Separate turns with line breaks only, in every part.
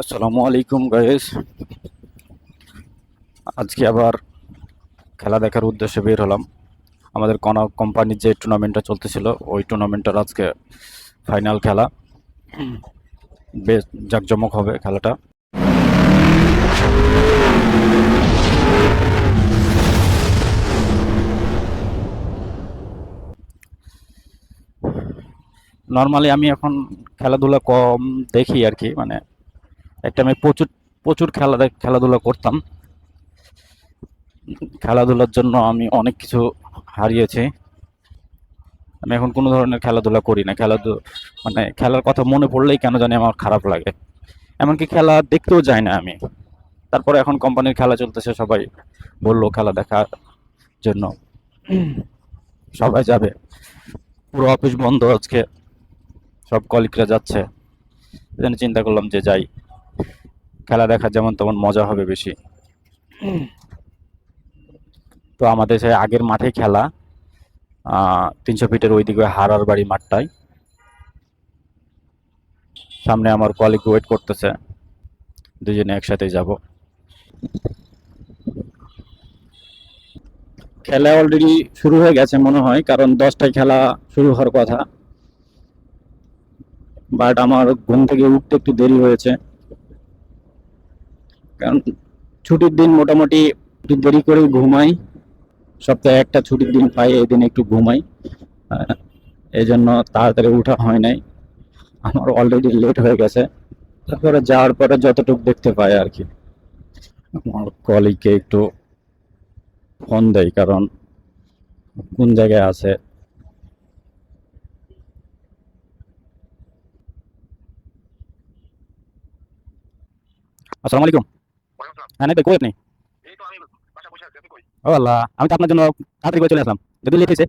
আসসালামু আলাইকুম গাইস আজকে আবার খেলা দেখার উদ্দেশ্যে বের হলাম। আমাদের কোন কোম্পানির যে টুর্নামেন্টটা চলতেছিল, ওই টুর্নামেন্টের আজকে ফাইনাল খেলা। বেশ জাঁকজমক হবে খেলাটা। নর্মালি আমি এখন খেলাধুলা কম দেখি আর কি মানে একটা আমি প্রচুর প্রচুর খেলা খেলাধুলা করতাম। খেলাধুলার জন্য আমি অনেক কিছু হারিয়েছি। আমি এখন কোনো ধরনের খেলাধুলা করি না। খেলাধুলা মানে খেলার কথা মনে পড়লেই কেন জানি আমার খারাপ লাগে। এমনকি খেলা দেখতেও যাই না আমি। তারপরে এখন কোম্পানির খেলা চলতেছে, সবাই বলল খেলা দেখার জন্য। সবাই যাবে। পুরো অফিস বন্ধ আজকে। সব কলিগরা যাচ্ছে। চিন্তা করলাম যে যাই। খেলা দেখা যেমন তেমন মজা হবে বেশি। তো আমাদের সেই আগের মাঠে খেলা তিনশো ফিটের ওইদিকে হারার বাড়ি মাঠটায়। সামনে আমার কলিগ ওয়েট করতেছে, দুজনে একসাথে যাব। খেলা অলরেডি শুরু হয়ে গেছে মনে হয়, কারণ দশটায় খেলা শুরু হওয়ার কথা। বাট আমার ঘুম থেকে উঠতে একটু দেরি হয়েছে। কারণ ছুটির দিন মোটামুটি একটু দেরি করে ঘুমাই। সপ্তাহে একটা ছুটির দিন পাই, এই দিন একটু ঘুমাই। এই জন্য তাড়াতাড়ি উঠা হয় নাই। আমার অলরেডি লেট হয়ে গেছে। তারপরে যাওয়ার পরে যতটুকু দেখতে পাই আর কি। আমার কলিগকে একটু ফোন দেয় কারণ কোন জায়গায় আছে? আসসালামু আলাইকুম। হ্যাঁ ভাই কই আপনি? ও আল্লাহ, আমি তো আপনার জন্য তাড়াতাড়ি করে চলে আসলাম। যদি লেট হয়েছে,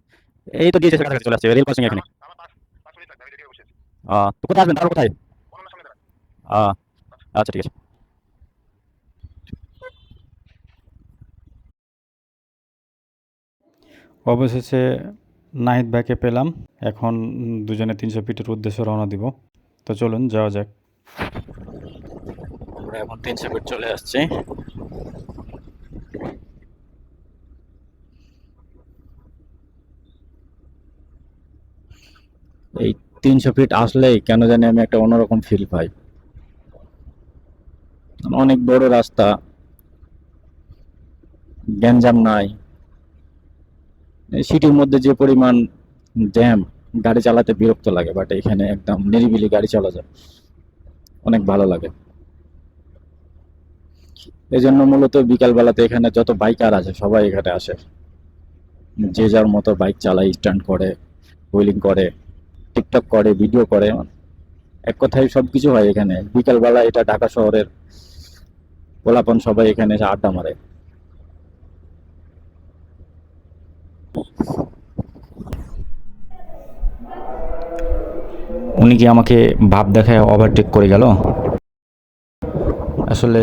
এই তো দিয়েছে কাছাকাছি চলে আসছে রেল ক্রসিং এখানে। তো কোথায় আসবেন? তারপর কোথায়? আচ্ছা ঠিক আছে।
অবশেষে নাহিদ ভাইকে পেলাম। এখন দুজনে তিনশো ফিটের উদ্দেশ্যে রওনা দিব। তো চলুন, যাওয়া যাক।
আমরা এখন তিনশো ফিট চলে আসছি। এই তিনশো ফিট আসলেই কেন জানি আমি একটা অন্যরকম ফিল পাই। অনেক বড় রাস্তা, গ্যাঞ্জাম নাই সিটির মধ্যে যে পরিমাণ জ্যাম গাড়ি চালাতে বিরক্ত লাগে বাট এখানে একদম নিরিবিলি গাড়ি চলা যায়। অনেক ভালো লাগে। এই জন্য মূলত বিকাল বেলাতে এখানে যত বাইকার আছে, সবাই এখানে আসে। যে যার মতো বাইক চালায়, স্ট্যান্ড করে, হুইলিং করে, টিকটক করে, ভিডিও করে। এক কথায় সব কিছু হয় এখানে। বিকাল বেলা এটা ঢাকা শহরের পোলাপন, সবাই এখানে এসে আড্ডা মারে।
উনি কি আমাকে ভাব দেখায় ওভারটেক করে গেল? আসলে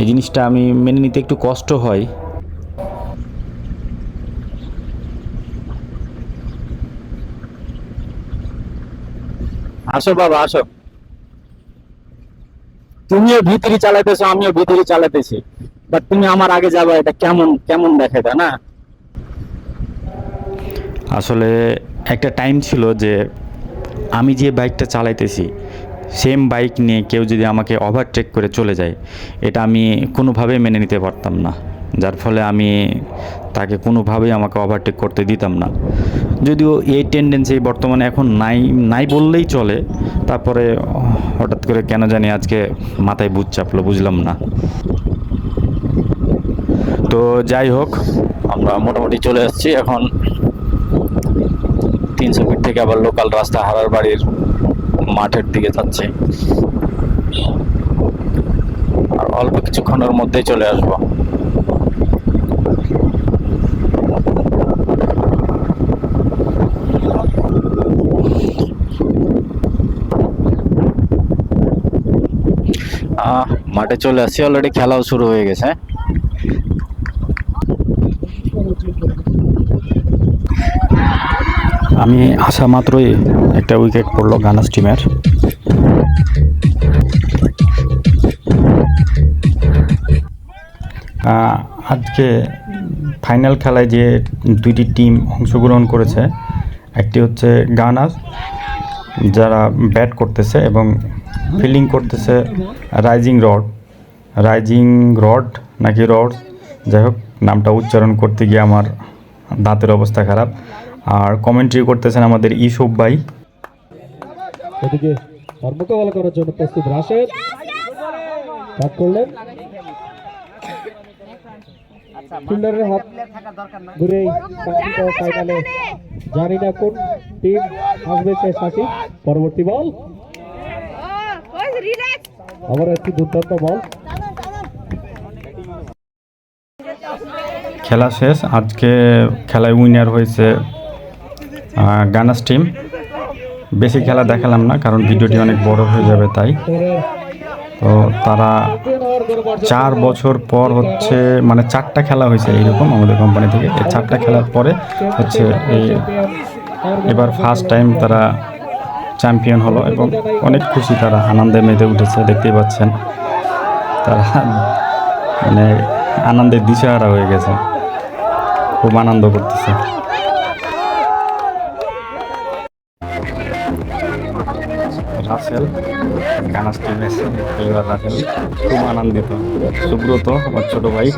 এই জিনিসটা আমি মেনে নিতে একটু কষ্ট হয়।
আসো বাবা আসো। তুমিও ভিতরি চালাইতেছো আমিও ভিতরি চালাইতেছি। বাট তুমি আমার আগে যাবে এটা কেমন কেমন দেখে তা না?
আসলে একটা টাইম ছিল যে আমি যে বাইকটা চালাইতেছি সেম বাইক নিয়ে কেউ যদি আমাকে ওভারটেক করে চলে যায়, এটা আমি কোনোভাবেই মেনে নিতে পারতাম না। যার ফলে আমি তাকে কোনোভাবেই আমাকে ওভারটেক করতে দিতাম না। যদিও এই টেন্ডেন্সি বর্তমানে এখন নাই নাই বললেই চলে, তারপরে হঠাৎ করে কেন জানি আজকে মাথায় বুঝ চাপলো, বুঝলাম না। তো যাই হোক,
আমরা মোটামুটি চলে আসছি। এখন তিনশো ফিট থেকে আবার লোকাল রাস্তা হারার বাড়ির মাঠের দিকে যাচ্ছে। আর অল্প কিছুক্ষণের মধ্যেই চলে আসব। মাঠে চলে আসছি অলরেডি খেলাও শুরু হয়ে গেছে।
আমি আসা মাত্রই একটা উইকেট পড়ল গানাস টিমের আজকে ফাইনাল খেলায় যে দুইটি টিম অংশগ্রহণ করেছে, একটি হচ্ছে গানাস, যারা ব্যাট করতেছে এবং ফিল্ডিং করতেছে রাইজিং রড রাইজিং রড নাকি রড যাই হোক, নামটা উচ্চারণ করতে গিয়ে আমার দাঁতের অবস্থা খারাপ। আর কমেন্ট্রি করতেছেন আমাদের ইসুফ ভাই।
এদিকে তার মোকাবেলা করার জন্য প্রস্তুত রাশেদ। কাট করলেন। ফিল্ডারের হাত ঘুরে ফাইনালে জানি না কোন টিম আসবে সে পরবর্তী বল আবার একটি দুর্দান্ত বল
খেলা শেষ। আজকে খেলায় উইনার হয়েছে গানাস টিম বেশি খেলা দেখালাম না, কারণ ভিডিওটি অনেক বড় হয়ে যাবে তাই। তো তারা চার বছর পর হচ্ছে মানে চারটা খেলা হয়েছে এইরকম আমাদের কোম্পানি থেকে। চারটা খেলার পরে হচ্ছে এই এবার ফার্স্ট টাইম তারা চ্যাম্পিয়ন হলো এবং অনেক খুশি তারা, আনন্দে মেতে উঠেছে, দেখতেই পাচ্ছেন। তারা মানে আনন্দের দিশাহারা হয়ে গেছে। খুব আনন্দ করতেছে। রাসেল টিমে খেলোয়াড় রাসেল খুব আনন্দিত, সুব্রত, আমার ছোট ভাই।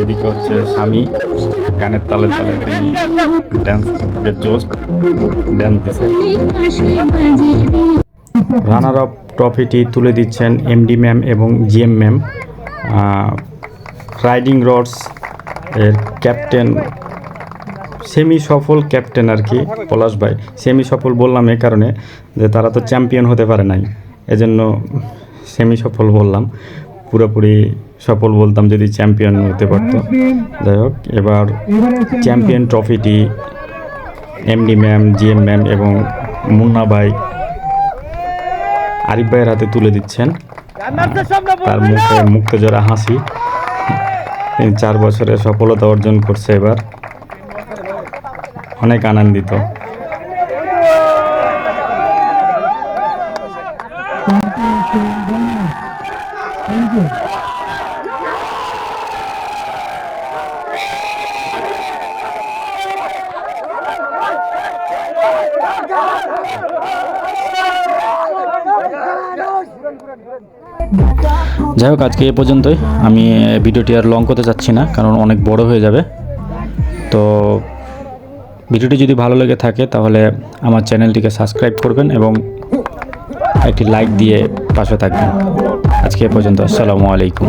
এদিকে হচ্ছে স্বামী, গানের তালে তালে ড্যান্স জোস ড্যান্স রানার আপ ট্রফিটি তুলে দিচ্ছেন এমডি ম্যাম এবং জিএম ম্যাম রাইডিং রডস এর ক্যাপ্টেন সেমি সফল ক্যাপ্টেন আর কি, পলাশ ভাই। সেমি সফল বললাম এই কারণে যে তারা তো চ্যাম্পিয়ন হতে পারে নাই। এজন্য সেমি সফল বললাম। পুরোপুরি সফল বলতাম যদি চ্যাম্পিয়ন হতে পারত। যাই হোক, এবার চ্যাম্পিয়ন ট্রফিটি এমডি ম্যাম, জিএম ম্যাম এবং মুন্না ভাই আরিফ ভাইয়ের হাতে তুলে দিচ্ছেন। তার মুখে মুক্তজোড়া হাসি। চার বছরে সফলতা অর্জন করছে এবার। অনেক আনন্দিত। যাই হোক, আজকে এ পর্যন্তই। আমি ভিডিওটি আর লং করতে চাচ্ছি না, কারণ অনেক বড় হয়ে যাবে। তো ভিডিওটি যদি ভালো লেগে থাকে তাহলে আমার চ্যানেলটিকে সাবস্ক্রাইব করবেন এবং একটি লাইক দিয়ে পাশে থাকবেন। আজকে পর্যন্ত, আসসালামু আলাইকুম।